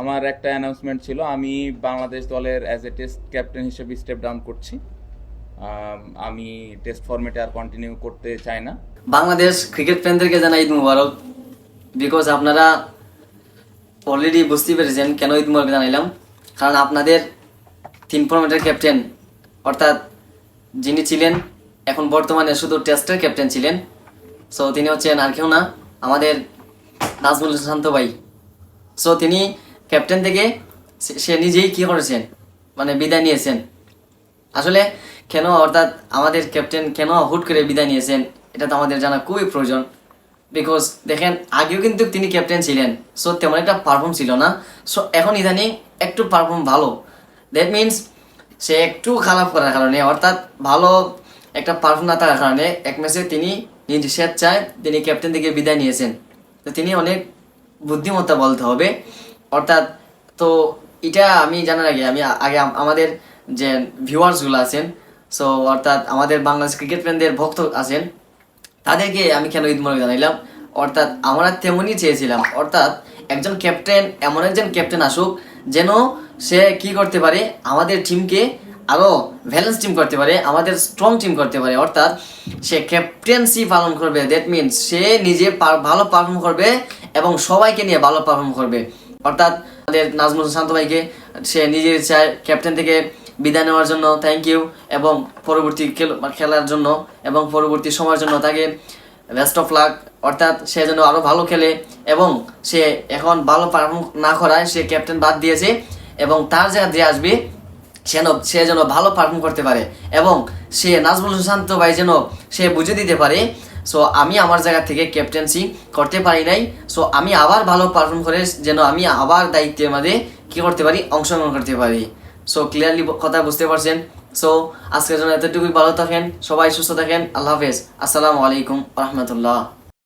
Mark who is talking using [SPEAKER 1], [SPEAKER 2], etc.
[SPEAKER 1] আমার একটা অ্যানাউন্সমেন্ট ছিল, আমি বাংলাদেশ দলের অ্যাজ এ টেস্ট ক্যাপ্টেন হিসেবে স্টেপ ডাউন করছি। আমি টেস্ট ফরম্যাটে আর কন্টিনিউ করতে চাই না।
[SPEAKER 2] বাংলাদেশ ক্রিকেট ফ্যানদেরকে জানাই ঈদ মুবারক। বিকজ আপনারা অলরেডি বুঝতেই পেরেছেন কেন ঈদ মুবারক জানাইলাম। কারণ আপনাদের তিন ফর্মেটের ক্যাপ্টেন অর্থাৎ যিনি ছিলেন, এখন বর্তমানে শুধু টেস্টের ক্যাপ্টেন ছিলেন। সো তিনি হচ্ছেন আর কেউ না, আমাদের নাজমুল শান্ত ভাই। সো তিনি ক্যাপ্টেন থেকে সে- নিজেই কী করেছেন? মানে বিদায় নিয়েছেন। আসলে কেন অর্থাৎ আমাদের ক্যাপ্টেন কেন হুট করে বিদায় নিয়েছেন? এটা তো আমাদের জানা খুবই প্রয়োজন। বিকজ দেখেন, আগেও কিন্তু তিনি ক্যাপ্টেন ছিলেন। সো তেমন একটা পারফর্ম ছিল না। সো এখন ইদানিং একটু পারফর্ম ভালো। দ্যাট মিনস সে একটু খারাপ করার কারণে, অর্থাৎ ভালো একটা পারফর্ম না থাকার কারণে এক ম্যাচে তিনি নিজ স্বেচ্ছায় তিনি ক্যাপ্টেন থেকে বিদায় নিয়েছেন। তো তিনি অনেক বুদ্ধিমত্তা বলতে হবে। অর্থাৎ, তো এটা আমি জানার আগে, আমি আগে আমাদের যে ভিউয়ার্সগুলো আছেন সো অর্থাৎ আমাদের বাংলাদেশ ক্রিকেট ফ্যানদের ভক্ত আছেন, তাদেরকে আমি কেন ঈদ মোবারক জানাইলাম? অর্থাৎ আমরা তেমনই চেয়েছিলাম, অর্থাৎ একজন ক্যাপ্টেন এমন একজন ক্যাপ্টেন আসুক, যেন সে কি করতে পারে? আমাদের টিমকে আরও ব্যালেন্স টিম করতে পারে, আমাদের স্ট্রং টিম করতে পারে, অর্থাৎ সে ক্যাপ্টেন্সি পালন করবে দ্যাট মিনস সে নিজে ভালো পারফর্ম করবে এবং সবাইকে নিয়ে ভালো পারফর্ম করবে। অর্থাৎ আমাদের নাজমুল শান্ত ভাইকে, সে নিজের ইচ্ছায় ক্যাপ্টেন থেকে বিদায় নেওয়ার জন্য থ্যাংক ইউ এবং পরবর্তী খেল- খেলার জন্য এবং পরবর্তী সময়ের জন্য তাকে বেস্ট অফ লাক অর্থাৎ সে যেন আরও ভালো খেলে এবং সে এখন ভালো পারফর্ম না করায় সে ক্যাপ্টেন বাদ দিয়েছে এবং তার জায়গা যে আসবে, সে যেন সে যেন ভালো পারফর্ম করতে পারে এবং সে নাজমুল সুশান্ত ভাই যেন সে বুঝে দিতে পারে সো আমি আমার জায়গা থেকে ক্যাপ্টেন্সি করতে পারি নাই। সো আমি আবার ভালো পারফর্ম করে যেন আমি আবার দায়িত্বের মধ্যে কী করতে পারি, অংশগ্রহণ করতে পারি। সো ক্লিয়ারলি কথা বুঝতে পারছেন। সো আজকের জন্য এতটুকুই। ভালো থাকেন, সবাই সুস্থ থাকেন। আল্লাহ হাফেজ। আসসালামু আলাইকুম রহমতুল্লাহ।